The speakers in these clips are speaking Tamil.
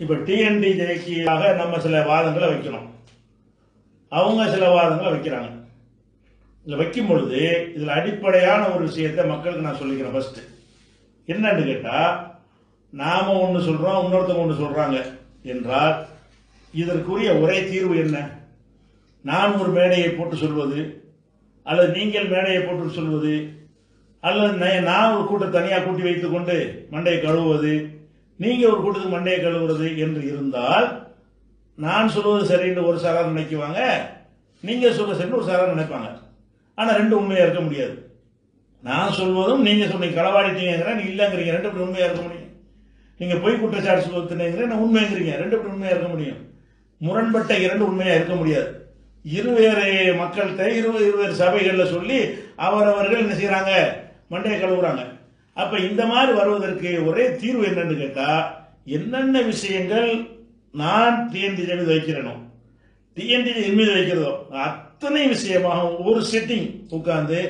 இப்ப ஜெயக்கியாக நம்ம சில வாதங்களை வைக்கணும். அவங்க சில வாதங்களை வைக்கிறாங்க. இதில் வைக்கும் பொழுது இதில் அடிப்படையான ஒரு விஷயத்தை மக்களுக்கு நான் சொல்லிக்கிறேன் ஃபர்ஸ்ட் என்னன்னு கேட்டால் நாம ஒன்று சொல்றோம் இன்னொருத்தவங்க ஒன்று சொல்றாங்க என்றால் இதற்குரிய ஒரே தீர்வு என்ன? நான் ஒரு மேடையை போட்டு சொல்வது அல்லது நீங்கள் மேடையை போட்டு சொல்வது அல்லது நான் ஒரு கூட்டம் தனியாக கூட்டி வைத்துக்கொண்டு மண்டையை கழுவுவது நீங்க ஒரு கூட்டத்துக்கு மண்டையை கழுவுறது என்று இருந்தால் நான் சொல்வது சரின்னு ஒரு சாரார் நினைக்குவாங்க நீங்க சொல்வது சரின்னு ஒரு சாரார் நினைப்பாங்க. ஆனா ரெண்டு உண்மையா இருக்க முடியாது. நான் சொல்வதும் நீங்க சொன்னீங்க களவாடிட்டீங்கிற நீ இல்லைங்கிறீங்க ரெண்டு பேரும் உண்மையா இருக்க முடியும். நீங்க போய் குற்றச்சாட்டு சொல்லுங்கிறீங்க நான் உண்மைங்கிறீங்க ரெண்டு பேரும் உண்மையா இருக்க முடியும். முரண்பட்ட இரண்டு உண்மையா இருக்க முடியாது. இருவேறு மக்கள்கிட்ட இருபது இருவேறு சபைகளில் சொல்லி அவரவர்கள் என்ன செய்யறாங்க மண்டையை கழுவுறாங்க. அப்ப இந்த மாதிரி வருவதற்கு ஒரே தீர்வு என்னன்னு கேட்டா என்னென்ன விஷயங்கள் நான் டிஎன்டிஜே மீது வைக்கிறேனோ டிஎன்டிஜே என் மீது வைக்கிறதோ அத்தனை விஷயமாக ஒரு செட்டிங் உட்கார்ந்து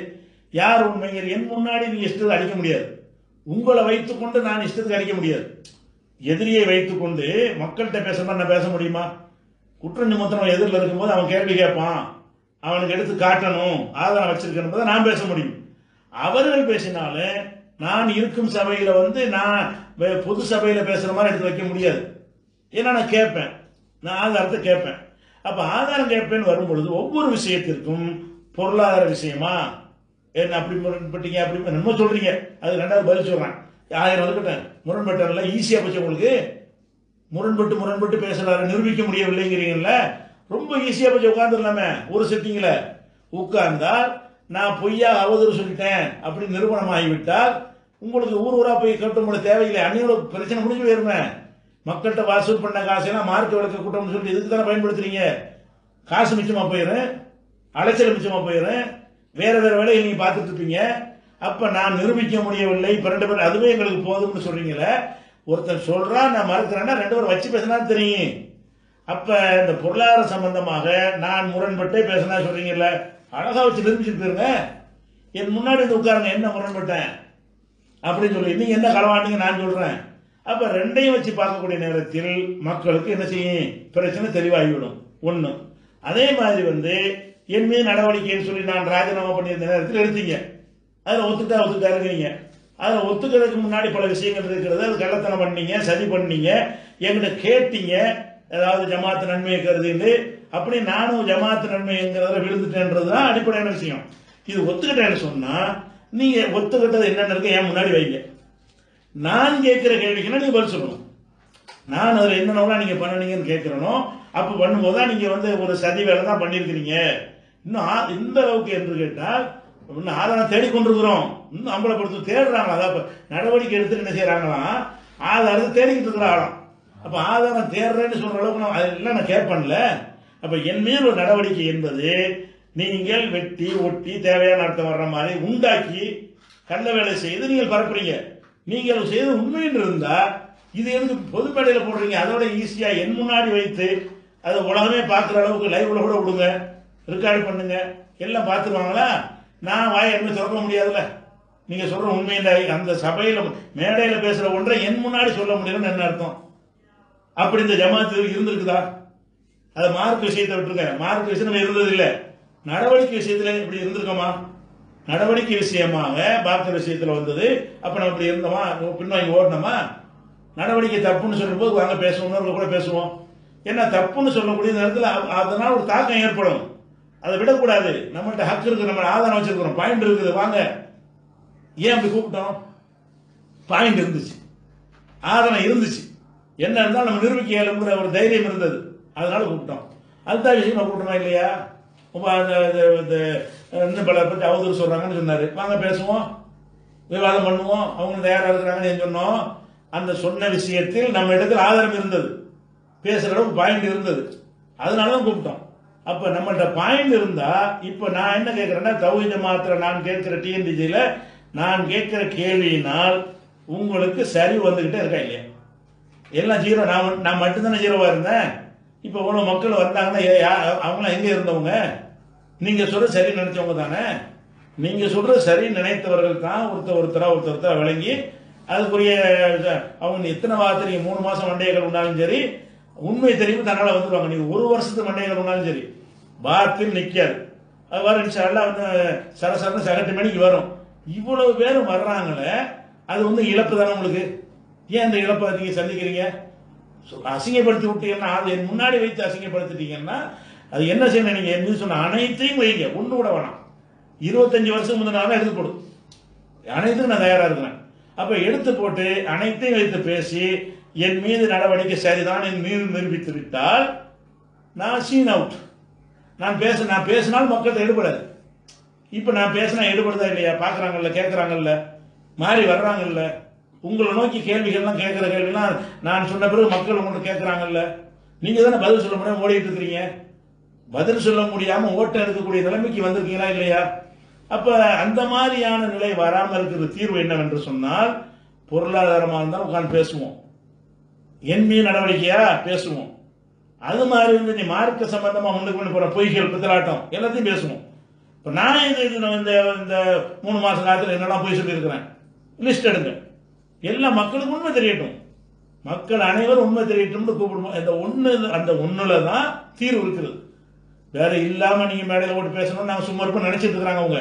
யார் உண்மைங்கிற என் முன்னாடி நீங்க இஷ்டத்தை அடிக்க முடியாது. உங்களை வைத்துக்கொண்டு நான் இஷ்டத்துக்கு அடிக்க முடியாது. எதிரியை வைத்துக்கொண்டு மக்கள்கிட்ட பேச நான் பேச முடியுமா? குற்ற நிமித்தம் எதிரில் இருக்கும்போது அவன் கேள்வி கேட்பான். அவனுக்கு எடுத்து காட்டணும். ஆதாரம் வச்சிருக்கணும் நான் பேச முடியும். அவர்கள் பேசினாலும் நான் இருக்கும் சபையில வந்து நான் பொது சபையில பேசுற மாதிரி எடுத்து வைக்க முடியாது. ஏன்னா நான் கேட்பேன். நான் ஆதாரத்தை கேட்பேன். அப்ப ஆதாரம் கேட்பேன்னு வரும்பொழுது ஒவ்வொரு விஷயத்திற்கும் பொருளாதார விஷயமா? என்ன அப்படி முரண்பட்டீங்க அப்படி நம்ம சொல்றீங்க. அது ரெண்டாவது பதில் சொல்றேன். ஆயிரம் இருக்கட்டும். முரண்பட்டல ஈஸியா போச்சு உங்களுக்கு. முரண்பட்டு முரண்பட்டு பேசுறாரு நிரூபிக்க முடியவில்லைங்கிறீங்கல்ல? ரொம்ப ஈஸியா போச்சு உட்காந்துடலாமே ஒரு செட்டிங்ல உட்கார்ந்தால் நான் பொய்யா அவதூறு சொல்லிட்டேன் அப்படி நிறுவனம் ஆகிவிட்டால் உங்களுக்கு ஊர் ஊரா போய் கட்டும் போட தேவையில்லை. அன்னியோட பிரச்சனை முடிஞ்சு போயிருமே. மக்கள்கிட்ட வாசல் பண்ண காசெல்லாம் மார்க்க விளக்க கூட்டம்னு சொல்லி இதுக்கு தானே பயன்படுத்துறீங்க? காசு மிச்சமா போயிடும் அலைச்சல் மிச்சமா போயிடும் வேற வேற வேலையை நீங்க பார்த்துட்டு இருப்பீங்க. அப்ப நான் நிரூபிக்க முடியவில்லை. இப்ப ரெண்டு பேரும் அதுவே எங்களுக்கு போதும்னு சொல்றீங்களே ஒருத்தர் சொல்றான் நான் மறுக்கிறேன்னா ரெண்டு பேரும் வச்சு பேசினா தெரியும். அப்ப இந்த பொருளாதார சம்பந்தமாக நான் முரண்பட்டே பேசினா சொல்றீங்கல்ல. அழகா வச்சு நிரூபிச்சுட்டு போயிருங்க. என் முன்னாடி வந்து உட்காருங்க என்ன முரண்பட்டேன்? அப்படின்னு சொல்லி நீங்க என்ன களவாண்டிங்க நான் சொல்றேன். அப்ப ரெண்டையும் வச்சு பார்க்கக்கூடிய நேரத்தில் மக்களுக்கு என்ன செய்யும்? பிரச்சனை தெளிவாகிவிடும். ஒண்ணு. அதே மாதிரி வந்து என் மீது நடவடிக்கைன்னு சொல்லி நான் ராஜினாமா பண்ணியிருந்த நேரத்தில் எடுத்தீங்க. அதில் ஒத்துட்டா ஒத்துட்டாருங்கிறீங்க அதில் ஒத்துக்கிறதுக்கு முன்னாடி பல விஷயங்கள் இருக்கிறது. அது கள்ளத்தனம் பண்ணீங்க சதி பண்ணீங்க. எங்கிட்ட கேட்டீங்க. ஏதாவது ஜமாத்து நன்மையை கருதின்னு அப்படி நானும் ஜமாத்து நன்மைங்கிறத விழுந்துட்டேன்றது தான் அடிப்படையான விஷயம். இது ஒத்துக்கிட்டேன்னு சொன்னா நீங்க ஒத்துக்கிட்டது என்னென்னு இருக்க என் முன்னாடி வைங்க. நான் கேட்கிற கேள்விக்குன்னா நீங்க பதில் சொல்லணும். நான் அதில் என்னென்னலாம் நீங்க பண்ணுனீங்கன்னு கேட்கிறனோ அப்போ பண்ணும்போது தான் நீங்க வந்து ஒரு சதி வேலை தான் பண்ணியிருக்கிறீங்க. இன்னும் ஆ- இந்த அளவுக்கு என்று கேட்டால் இன்னும் ஆதாரம் தேடிக்கொண்டிருக்கிறோம் இன்னும் அம்பலப்படுத்த தேடுறாங்களா? அதான் நடவடிக்கை எடுத்து என்ன செய்யறாங்களாம் ஆதாரத்தை தேடிக்கிட்டு இருக்கிற ஆழம் அப்போ ஆதாரம் தேடுறேன்னு சொல்ற அளவுக்கு நான் அதெல்லாம் நான் கேட்பேன்ல. அப்ப என் மேல் ஒரு நடவடிக்கை என்பது நீங்கள் வெட்டி ஒட்டி தேவையான அர்த்தம் வர்ற மாதிரி உண்டாக்கி கள்ள வேலை செய்து நீங்கள் பரப்புறீங்க. நீங்கள் செய்து உண்மைன்னு இருந்தா இது எதுக்கு பொதுப்படையில போடுறீங்க? அதோட ஈஸியா என் முன்னாடி வைத்து அதை உலகமே பார்க்குற அளவுக்கு லைவ்ல கூட விடுங்க ரெக்கார்டு பண்ணுங்க. எல்லாம் பார்த்துருவாங்களா? நான் வாய் என்ன திறக்க முடியாதுல்ல. நீங்க சொல்ற உண்மையில அந்த சபையில மேடையில பேசுற ஒன்றை என் முன்னாடி சொல்ல முடியலன்னு என்ன அர்த்தம்? அப்படி இந்த ஜமாத்து இருந்திருக்குதா? அது மார்க் விஷயத்தை விட்டுருங்க. மார்க் விஷயம் இருந்தது இல்ல நடவடிக்கை விஷயத்துல இப்படி இருந்திருக்கோமா? நடவடிக்கை விஷயமாக பார்க்கிற விஷயத்துல வந்தது. அப்ப நம்ம இப்படி இருந்தோமா? பின்வாங்கி ஓடணுமா? நடவடிக்கை தப்புன்னு சொல்லும்போது வாங்க பேசுவோம். கூட பேசுவோம். ஏன்னா தப்புன்னு சொல்லக்கூடிய நேரத்தில் அதனால் அதனால ஒரு தாக்கம் ஏற்படும். அதை விடக்கூடாது. நம்மள்ட்ட ஹக்கு இருக்கு நம்ம ஆதாரம் வச்சிருக்கிறோம். பாயிண்ட் இருக்குது. வாங்க. ஏன் அப்படி கூப்பிட்டோம்? பாயிண்ட் இருந்துச்சு. ஆதாரம் இருந்துச்சு. என்ன இருந்தாலும் நம்ம நிரூபிக்க இயலுங்கிற ஒரு தைரியம் இருந்தது. அதனால கூப்பிட்டோம். அதுதான் விஷயம் நம்ம கூப்பிட்டோமா இல்லையா? இப்ப அந்த இன்னும் பல பற்றி அவதூறு சொல்றாங்கன்னு சொன்னாரு. வாங்க பேசுவோம். விவாதம் பண்ணுவோம். அவங்க தயாராக இருக்கிறாங்கன்னு சொன்னோம்? அந்த சொன்ன விஷயத்தில் நம்ம இடத்துல ஆதாரம் இருந்தது. பேசுகிற அளவுக்கு பாயிண்ட் இருந்தது. அதனால தான் கூப்பிட்டோம். அப்போ நம்மள்கிட்ட பாயிண்ட் இருந்தா இப்போ நான் என்ன கேட்குறேன்னா தௌஹீத மாத்திர நான் கேட்குற டிஎன்டிஜியில் நான் கேட்குற கேள்வியினால் உங்களுக்கு சரி வந்துக்கிட்டே இருக்கா இல்லையா? எல்லாம் ஜீரோ நான் நான் மட்டும்தானே ஜீரோவாக இருந்தேன்? இப்போ இவ்வளவு மக்கள் வந்தாங்கன்னா அவங்களாம் எங்க இருந்தவங்க? நீங்க சொல்கிற சரி நினைச்சவங்க தானே? நீங்க சொல்கிற சரி நினைத்தவர்கள் தான் ஒருத்தர் ஒருத்தரா ஒருத்தர் ஒருத்தரா விளங்கி அதுக்குரிய அவங்க எத்தனை வாரத்தை நீங்க மூணு மாசம் மண்டைகள் உண்டாலும் சரி உண்மை தெரியும் தன்னால வந்துருவாங்க. நீங்க ஒரு வருஷத்துக்கு மண்டைகள் உண்டாலும் சரி பார்த்து நிக்காது. அது வரும் இன்ஷால்லா வந்து சரசரன்னு சகட்டு மணிக்கு வரும். இவ்வளவு பேரும் வர்றாங்களே அது வந்து இழப்பு தானே உங்களுக்கு? ஏன் அந்த இழப்பை நீங்க சந்திக்கிறீங்க? அசிங்கப்படுத்தி விட்டீங்கன்னா அது என் முன்னாடி வைத்து அசிங்கப்படுத்திட்டீங்கன்னா அது என்ன செய்யணும் நீங்க? என்ன சொன்ன அனைத்தையும் வைங்க. ஒன்று கூட வேணாம் இருபத்தஞ்சி வருஷம் முந்தினாலும் எடுத்து போடும் அனைத்துக்கும் நான் தயாராக இருக்கிறேன். அப்போ எடுத்து போட்டு அனைத்தையும் வைத்து பேசி என் மீது நடவடிக்கை சரிதான் என் மீது நிரூபித்து விட்டால் நான் சீன் அவுட் நான் பேச நான் பேசினால் மக்கள் எடுபடாது. இப்போ நான் பேசினா எடுபடுதா இல்லையா? பார்க்குறாங்கல்ல கேட்குறாங்கல்ல? மாறி வர்றாங்கல்ல? உங்களை நோக்கி கேள்விகள்லாம் கேட்குற கேள்விலாம் நான் சொன்ன பிறகு மக்கள் உங்கள்ட்ட கேட்குறாங்கல்ல. நீங்கள் தானே பதில் சொல்ல முடியாம ஓடிட்டு இருக்கிறீங்க? பதில் சொல்ல முடியாமல் ஓட்டம் எடுக்கக்கூடிய நிலைமைக்கு வந்திருக்கீங்களா இல்லையா? அப்போ அந்த மாதிரியான நிலை வராமல் இருக்கிற தீர்வு என்னவென்று சொன்னால் பொருளாதாரமாக இருந்தால் உட்காந்து பேசுவோம். என் நடவடிக்கையாக நடவடிக்கையா? பேசுவோம். அது மாதிரி வந்து நீ மார்க்க சம்பந்தமாக முன்னுக்கு கொண்டு போகிற பொய்கள் பித்தலாட்டம் எல்லாத்தையும் பேசுவோம். இப்போ நான் இது நான் இந்த இந்த மூணு மாதம் காலத்தில் என்னெல்லாம் பொய் சொல்லியிருக்கிறேன்? லிஸ்ட் எடுங்க. எல்லா மக்களுக்கும் உண்மை தெரியட்டும். மக்கள் அனைவரும் உண்மை தெரியட்டும்னு கூப்பிடுவோம் இந்த ஒண்ணு அந்த ஒண்ணுல தான் தீர்வு இருக்குது. வேற இல்லாம நீங்க மேடையில் போட்டு பேசணும்னு நாங்க சும்மா இருப்போம் நினைச்சிட்டு இருக்கிறாங்க அவங்க.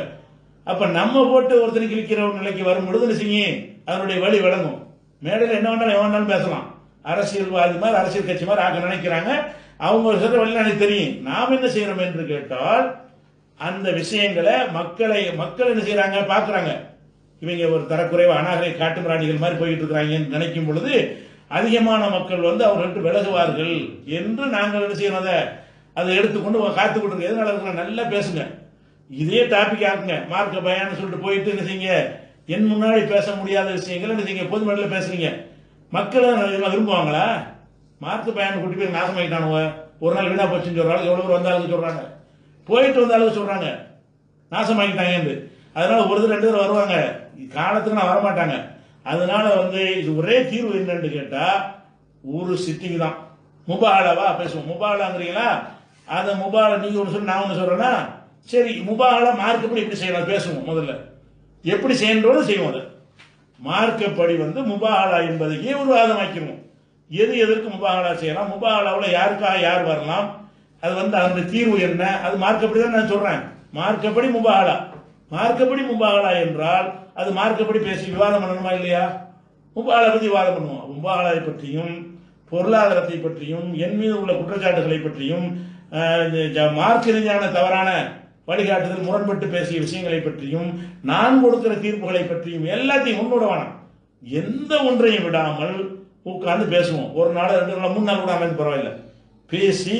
அப்ப நம்ம போட்டு ஒருத்தருக்கு கிழிக்கிற ஒரு நிலைக்கு வரும் பொழுது என்ன செய்யும்? அதனுடைய வழி விளங்கும். மேடையில் என்ன வேணாலும் எவன் வேணாலும் பேசலாம். அரசியல்வாதி மாதிரி அரசியல் கட்சி மாதிரி ஆக நினைக்கிறாங்க. அவங்க சொல்ற வழி எனக்கு தெரியும். நாம் என்ன செய்யறோம் என்று கேட்டால் அந்த விஷயங்களை மக்களை மக்கள் என்ன செய்யறாங்க? பாக்குறாங்க இவங்க ஒரு தரக்குறைவு அனாகரை காட்டு பிராணிகள் மாதிரி போயிட்டு இருக்கிறாங்கன்னு நினைக்கும் பொழுது அதிகமான மக்கள் வந்து அவர்கள்ட்ட விலகுவார்கள் என்று நாங்கள் என்ன செய்யணும் அதை அதை எடுத்துக்கொண்டு காத்து கொடுங்க எதனால இருக்கிற நல்லா பேசுங்க. இதே டாபிக் ஆக்குங்க மார்க்க பயான்னு சொல்லிட்டு போயிட்டு என்ன செய்யுங்க? என் முன்னாடி பேச முடியாத விஷயங்கள் என்ன செய்யுங்க? பொது மேடையில் பேசுறீங்க. மக்கள் விரும்புவாங்களா? மார்க்க பயான் கூட்டி போய் நாசமாயிட்டானுங்க ஒரு நாள் வீணா போச்சுன்னு சொல்றாங்க. எவ்வளவு பேர் வந்தாலும் சொல்றாங்க. போயிட்டு வந்தாலும் சொல்றாங்க. நாசமாக்கிட்டாங்க அதனால ஒரு தடவை ரெண்டு தடவை வருவாங்க. காலத்துக்கு நான் வரமாட்டாங்க. அதனால வந்து இது ஒரே தீர்வு என்னன்னு கேட்டா ஒரு சிட்டிங் தான். முபாலாவா? பேசுவோம். முபாலாங்கிறீங்களா? அந்த முபால நீங்க ஒன்று சொல்லி நான் ஒன்று சொல்றேன்னா சரி முபாலா மார்க்கப்படி எப்படி செய்யலாம்? பேசுவோம் முதல்ல. எப்படி செய்யன்றோடு செய்வோம் அதை. மார்க்கப்படி வந்து முபாலா என்பதையே ஒரு வாதமாக்கிடுவோம் எது எதற்கு முபாலா செய்யலாம்? முபாலாவில் யாருக்காக யார் வரலாம்? அது வந்து அதனுடைய தீர்வு என்ன? அது மார்க்கப்படி தான் நான் சொல்றேன். மார்க்கப்படி முபாலா. மார்க்கப்படி மும்பாகலா என்றால் அது மார்க்கப்படி பேசி விவாதம் பண்ணணுமா இல்லையா? முபாகலா பற்றி விவாதம் பண்ணுவோம். மும்பாகலாவை பற்றியும் பொருளாதாரத்தை பற்றியும் என் மீது உள்ள குற்றச்சாட்டுகளை பற்றியும் அஹ், மார்க்க ரீதியான தவறான வழிகாட்டுதல் முரண்பட்டு பேசிய விஷயங்களை பற்றியும் நான் கொடுக்கிற தீர்ப்புகளை பற்றியும் எல்லாத்தையும் ஒன்னோட வேணாம். எந்த ஒன்றையும் விடாமல் உட்கார்ந்து பேசுவோம். ஒரு நாள் ரெண்டு நாள் மூணு நாள் கூட அமைந்து பரவாயில்ல. பேசி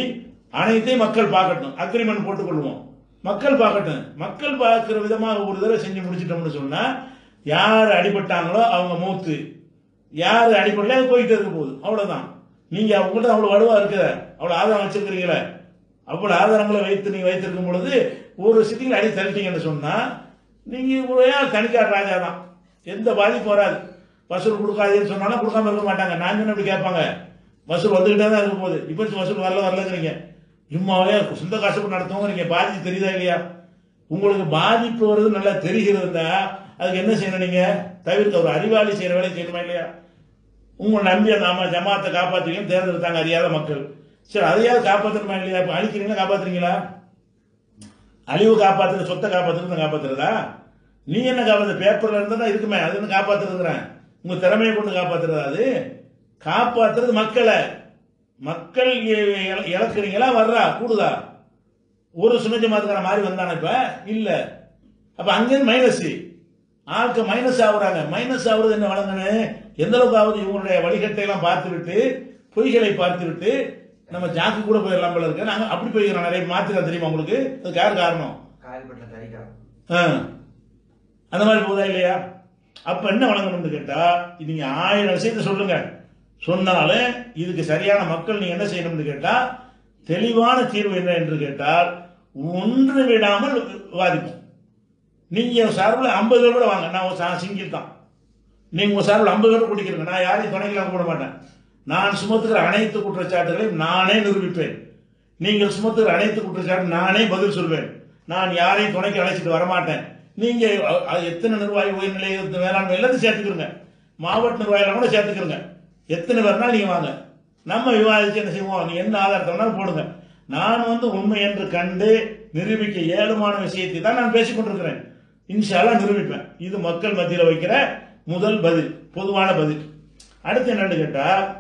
அனைத்தையும் மக்கள் பார்க்கட்டும். அக்ரிமெண்ட் போட்டுக்கொள்வோம். மக்கள் பார்க்கட்டும். மக்கள் பார்க்குற விதமாக ஒரு தடவை செஞ்சு முடிச்சிட்டோம்னு சொன்னால் யார் அடிபட்டாங்களோ அவங்க மூத்து. யார் அடிப்படல அது போயிட்டு இருக்க போகுது. அவ்வளோதான் நீங்கள் அவங்கள்ட்ட அவ்வளோ வலுவாக இருக்குத அவ்வளோ ஆதாரம் வச்சிருக்கிறீங்களே. அவ்வளோ ஆதாரங்களை வைத்து நீங்கள் வைத்திருக்கும் பொழுது ஒரு சிட்டியில் அடி தள்ளிட்டீங்கன்னு சொன்னால் நீங்கள் ஒரே தனிக்கார் ராஜா தான்? எந்த பாதிப்பும் வராது. வசூல் கொடுக்காதேன்னு சொன்னாலும் கொடுக்காம இருக்க மாட்டாங்க. நான் அப்படி கேட்பாங்க. வசூல் வந்துக்கிட்டே தான் இருக்க போகுது. இப்போ வசூல் வரல வரலங்கிறீங்க. சும்மாவே சொந்த காசு நடத்துவங்க நீங்க பாதிப்பு தெரியுதா இல்லையா? உங்களுக்கு பாதிப்பு வருது நல்லா தெரிகிறதா? அதுக்கு என்ன செய்யணும் நீங்க? தவிர்க்க ஒரு அறிவாளி செய்யற வேலையை செய்யணுமா இல்லையா? உங்களை நம்பி நாம ஜமாத்தை காப்பாற்றுவீங்கன்னு தேர்ந்தெடுத்தாங்க அறியாத மக்கள். சரி அதையாவது காப்பாற்றணுமா இல்லையா? இப்போ அழிக்கிறீங்களா காப்பாற்றுறீங்களா அழிவு காப்பாத்துற சொத்தை காப்பாற்றுறது காப்பாற்றுறதா நீ என்ன காப்பாற்ற பேப்பர்ல இருந்தா இருக்குமே அது என்ன காப்பாற்றுறதுங்கிறேன் உங்கள் திறமையை கொண்டு காப்பாற்றுறதா அது. காப்பாற்றுறது மக்களை. மக்கள் இழக்கிறீங்களா வர்றா கூடுதா? ஒரு சுனஜ மாத்துக்கிற மாதிரி வந்தானே இப்ப? இல்ல. அப்ப அங்கேருந்து மைனஸ் ஆட்கள் மைனஸ் ஆகுறாங்க. மைனஸ் ஆகுறது என்ன வழங்கணும் எந்த அளவுக்கு ஆகுது? இவங்களுடைய வழிகட்டை எல்லாம் பார்த்து விட்டு பொய்களை பார்த்து விட்டு நம்ம ஜாக்கு கூட போயிடலாம் போல இருக்கு. நாங்க அப்படி போய்க்கிறோம். நிறைய மாத்துக்கிறோம் தெரியுமா உங்களுக்கு? அதுக்கு யார் காரணம். அந்த மாதிரி போதா இல்லையா? அப்ப என்ன வழங்கணும்னு கேட்டா நீங்க ஆயிரம் விஷயத்தை சொல்லுங்க. சொன்னாலும் இதுக்கு சரியான மக்கள் நீ என்ன செய்யணும்னு கேட்டால் தெளிவான தீர்வு என்ன என்று கேட்டால் ஒன்று விடாமல் விவாதிப்போம். நீங்க சார்பில் ஐம்பது பேர் கூட வாங்க. நான் ஒரு சா- சிங்கிள் தான். நீங்க உங்க சார்பில் ஐம்பது பேர் குடிக்கிறீங்க நான் யாரையும் துணைக்கலாம் கூட மாட்டேன். நான் சுமத்துகிற அனைத்து குற்றச்சாட்டுகளையும் நானே நிரூபிப்பேன். நீங்கள் சுமத்துகிற அனைத்து குற்றச்சாட்டு நானே பதில் சொல்வேன். நான் யாரையும் துணைக்கு அழைச்சிட்டு வரமாட்டேன். நீங்க எத்தனை நிர்வாகி உயர்நிலை மேலாண்மை எல்லாத்தையும் சேர்த்துக்கிறோங்க மாவட்ட நிர்வாகிகளை கூட சேர்த்துக்கிறோங்க எத்தனை பேர்னாலும் நீங்க வாங்க. நம்ம விவாதிச்சு என்ன செய்வோம்? நீ என்ன ஆதாரத்தை வேணாலும் போடுங்க. நான் வந்து உண்மை என்று கண்டு நிரூபிக்க ஏழுமான விஷயத்தை தான் நான் பேசிக்கொண்டிருக்கிறேன் கொண்டிருக்கிறேன். நிரூபிப்பேன். இது மக்கள் மத்தியில் வைக்கிற முதல் பதில் பொதுவான பதில். அடுத்து என்னன்னு கேட்டால்